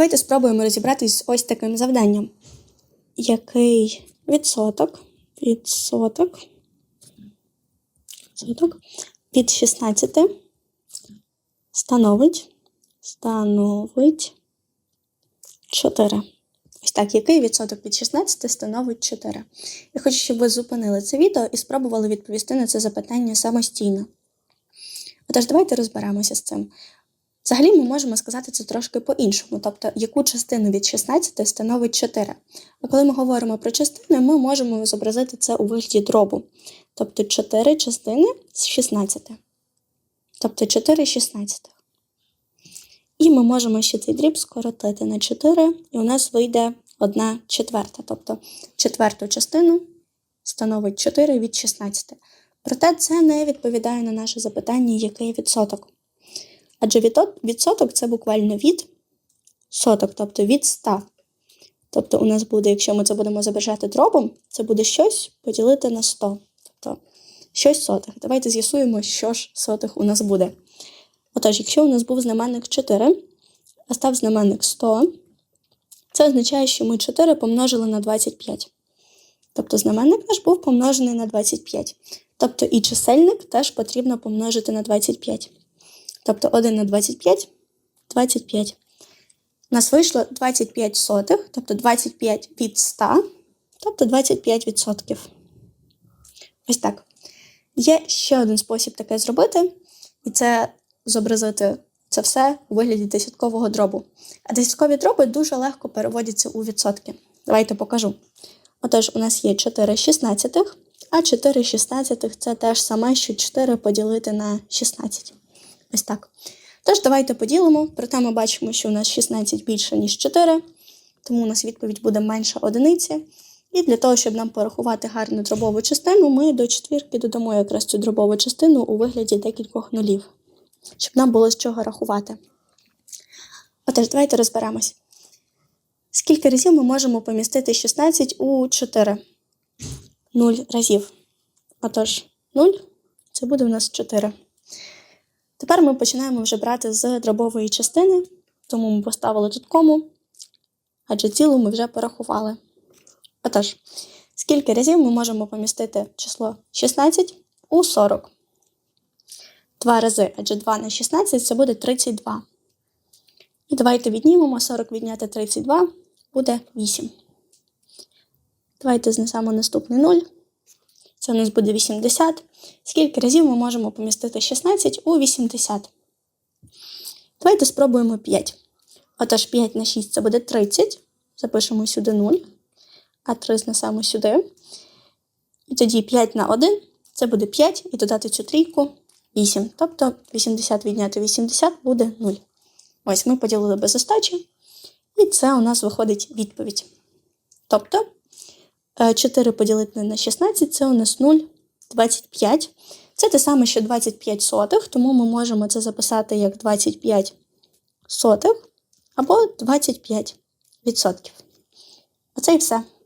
Давайте спробуємо розібратись з ось таким завданням. Який відсоток, відсоток, відсоток від 16 становить, становить 4. Ось так, який відсоток від 16 становить 4? Я хочу, щоб ви зупинили це відео і спробували відповісти на це запитання самостійно. Отож, давайте розберемося з цим. Взагалі ми можемо сказати це трошки по-іншому, тобто яку частину від 16 становить 4. А коли ми говоримо про частини, ми можемо зобразити це у вигляді дробу. Тобто 4 частини з 16. Тобто 4 16. І ми можемо ще цей дріб скоротити на 4, і у нас вийде 1 четверта. Тобто четверту частину становить 4 від 16. Проте це не відповідає на наше запитання, який відсоток. Адже відсоток це буквально від соток, тобто від 100. Тобто у нас буде, якщо ми це будемо зображати дробом, це буде щось поділити на 100. Тобто щось сотих. Давайте з'ясуємо, що ж сотих у нас буде. Отож, якщо у нас був знаменник 4, а став знаменник 100, це означає, що ми 4 помножили на 25. Тобто знаменник наш був помножений на 25. Тобто і чисельник теж потрібно помножити на 25. Тобто 1 на 25 25. У нас вийшло 25 сотих, тобто 25 від 100, тобто 25 відсотків. Ось так. Є ще один спосіб таке зробити, і це зобразити це все у вигляді десяткового дробу. А десяткові дроби дуже легко переводяться у відсотки. Давайте покажу. Отож, у нас є 4 шістнадцятих, а 4 шістнадцятих це те ж саме, що 4 поділити на 16. Ось так. Тож, давайте поділимо, проте ми бачимо, що у нас 16 більше, ніж 4, тому у нас відповідь буде менша одиниці. І для того, щоб нам порахувати гарну дробову частину, ми до четвірки додамо якраз цю дробову частину у вигляді декількох нулів, щоб нам було з чого рахувати. Отож, давайте розберемось. Скільки разів ми можемо помістити 16 у 4? 0 разів. Отож, 0 це буде у нас 4. Тепер ми починаємо вже брати з дробової частини, тому ми поставили тут кому, адже цілу ми вже порахували. Отож, скільки разів ми можемо помістити число 16 у 40? Два рази, адже 2 на 16 це буде 32. І давайте віднімемо 40 відняти 32 буде 8. Давайте знесемо наступний 0. Це у нас буде 80. Скільки разів ми можемо помістити 16 у 80? Давайте спробуємо 5. Отож, 5 на 6 це буде 30. Запишемо сюди 0. А 3 знесемо сюди. І тоді 5 на 1 це буде 5, і додати цю трійку 8. Тобто 80 відняти 80 буде 0. Ось ми поділили без остачі. І це у нас виходить відповідь. Тобто 4 поділити на 16 це у нас 0,25. Це те саме, що 25 сотих, тому ми можемо це записати як 25 сотих або 25 відсотків. Оце і все.